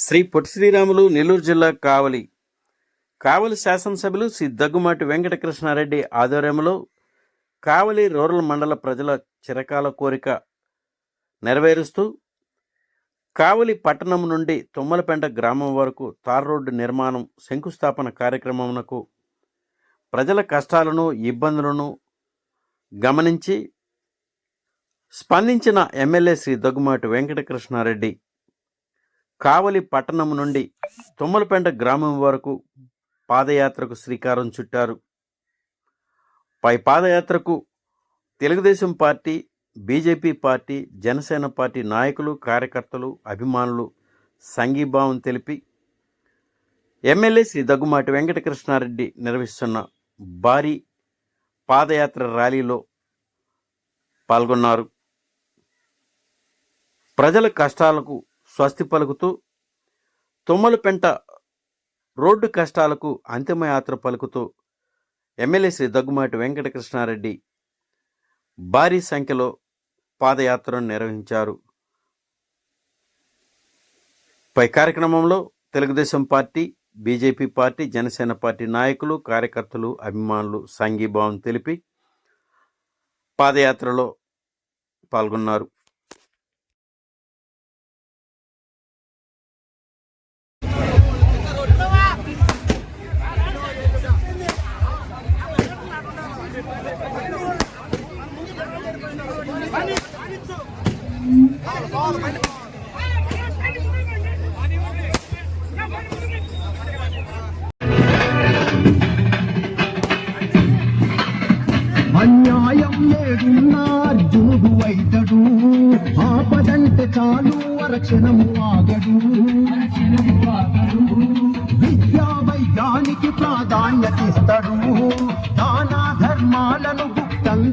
శ్రీ పొట్టి శ్రీరాములు నెల్లూరు జిల్లా కావలి కావలి శాసనసభ్యులు శ్రీ దగ్గుమాటి వెంకటకృష్ణారెడ్డి ఆధ్వర్యంలో కావలి రూరల్ మండల ప్రజల చిరకాల కోరిక నెరవేరుస్తూ కావలి పట్టణం నుండి తుమ్మలపెంట గ్రామం వరకు తార్ రోడ్డు నిర్మాణం శంకుస్థాపన కార్యక్రమమునకు ప్రజల కష్టాలను ఇబ్బందులను గమనించి స్పందించిన ఎమ్మెల్యే శ్రీ దగ్గుమాటి వెంకటకృష్ణారెడ్డి కావలి పట్టణం నుండి తుమ్మలపెంట గ్రామం వరకు పాదయాత్రకు శ్రీకారం చుట్టారు. పై పాదయాత్రకు Telugudesam party BJP party Janasena party నాయకులు కార్యకర్తలు అభిమానులు సంఘీభావం తెలిపి ఎమ్మెల్యే శ్రీ దగ్గుమాటి వెంకటకృష్ణారెడ్డి నిర్వహిస్తున్న భారీ పాదయాత్ర ర్యాలీలో పాల్గొన్నారు. ప్రజల కష్టాలకు స్వస్తి పలుకుతూ తుమ్మలపెంట రోడ్డు కష్టాలకు అంతిమయాత్ర పలుకుతూ ఎమ్మెల్యే శ్రీ దగ్గుమాటి వెంకటకృష్ణారెడ్డి భారీ సంఖ్యలో పాదయాత్రను నిర్వహించారు. పై కార్యక్రమంలో Telugudesam party BJP party Janasena party నాయకులు కార్యకర్తలు అభిమానులు సంఘీభావం తెలిపి పాదయాత్రలో పాల్గొన్నారు. అన్యాయం ఏడున్నా అర్జునుడు అయితడు. ఆపదంటే చాలు అరక్షణము ఆగడు. విద్యా వైద్యానికి ప్రాధాన్యత ఇస్తాడు దాన ధర్మాలను గుప్తంగా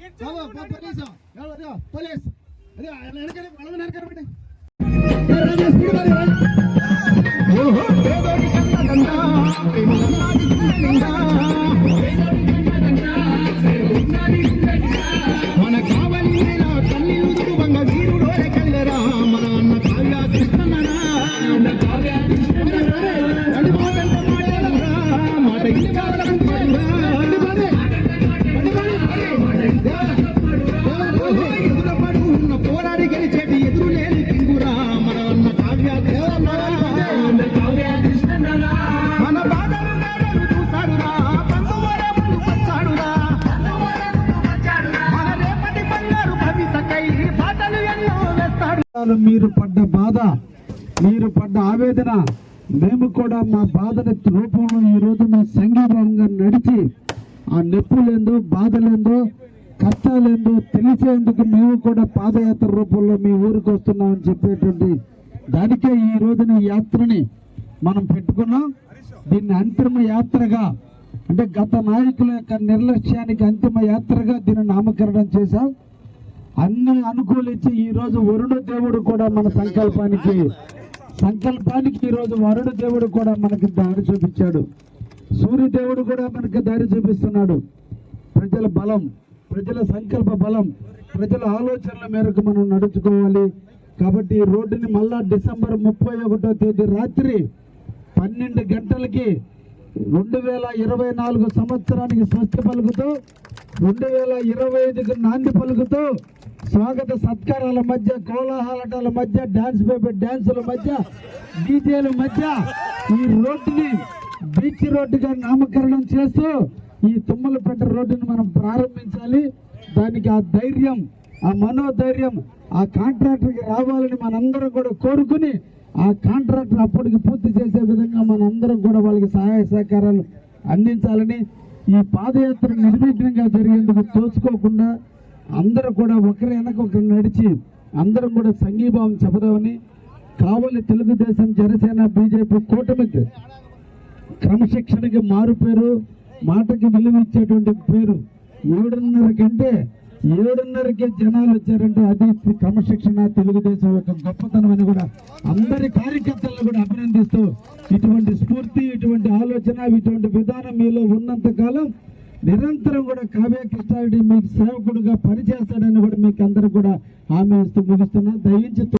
పోలీసు. పోలీస్. అదే ఆయన వెనక వాళ్ళ ఓహో మీరు పడ్డ బాధ మీరు పడ్డ ఆవేదన మేము కూడా మా బాధని రూపంలో ఈ రోజు మా సంఘీభావంగా నడిచి ఆ నొప్పులేందో బాధలేందో కష్టాలేందో తెలిసేందుకు మేము కూడా పాదయాత్ర రూపంలో మీ ఊరికి వస్తున్నామని చెప్పేటువంటి దానికే ఈ రోజున ఈ యాత్రని మనం పెట్టుకున్నాం. దీన్ని అంతిమ యాత్రగా అంటే గత నాయకుల యొక్క నిర్లక్ష్యానికి అంతిమ యాత్రగా దీన్ని నామకరణం చేశాం. అన్ని అనుకూలించి ఈరోజు వరుణ దేవుడు కూడా మన సంకల్పానికి సంకల్పానికి ఈరోజు వరుణ దేవుడు కూడా మనకి దారి చూపించాడు. సూర్యదేవుడు కూడా మనకి దారి చూపిస్తున్నాడు. ప్రజల బలం ప్రజల సంకల్ప బలం ప్రజల ఆలోచనల మేరకు మనం నడుచుకోవాలి. కాబట్టి ఈ రోడ్డుని మళ్ళా డిసెంబర్ ముప్పై ఒకటో తేదీ రాత్రి పన్నెండు గంటలకి రెండు వేల ఇరవై నాలుగు సంవత్సరానికి స్వస్తి పలుకుతూ రెండు వేల ఇరవై ఐదుకు నాంది పలుకుతూ స్వాగత సత్కారాల మధ్య కోలాహలటాల మధ్య డాన్స్ బేబీ డాన్సుల మధ్య డీజేల మధ్య ఈ రోడ్డుని బీచ్ రోడ్డుగా నామకరణం చేస్తూ ఈ తుమ్మలపేట రోడ్డుని మనం ప్రారంభించాలి. దానికి ఆ ధైర్యం ఆ మనోధైర్యం ఆ కాంట్రాక్టర్కి రావాలని మనందరం కూడా కోరుకుని ఆ కాంట్రాక్టర్ అప్పటికి పూర్తి చేసే విధంగా మనందరం కూడా వాళ్ళకి సహాయ సహకారాలు అందించాలని ఈ పాదయాత్ర నిర్విఘ్నంగా జరిగేందుకు తోచుకోకుండా అందరూ కూడా ఒకరి వెనక ఒకరు నడిచి అందరం కూడా సంఘీభావం చెప్పదామని కావలి తెలుగుదేశం జనసేన బీజేపీ కూటమికి క్రమశిక్షణకి మారు పేరు మాటకి విలువ ఇచ్చేటువంటి పేరు ఏడున్నర కంటే ఏడున్నరకే జనాలు వచ్చారంటే అది క్రమశిక్షణ తెలుగుదేశం యొక్క గొప్పతనం అని కూడా అందరి కార్యకర్తలను కూడా అభినందిస్తూ ఇటువంటి స్ఫూర్తి ఇటువంటి ఆలోచన ఇటువంటి విధానం మీలో ఉన్నంత కాలం నిరంతరం కూడా కావ్య కృష్ణారెడ్డి మీకు సేవకుడుగా పనిచేస్తాడని కూడా మీకు అందరూ కూడా హామీ ఇస్తూ ముగిస్తున్నా. దయించి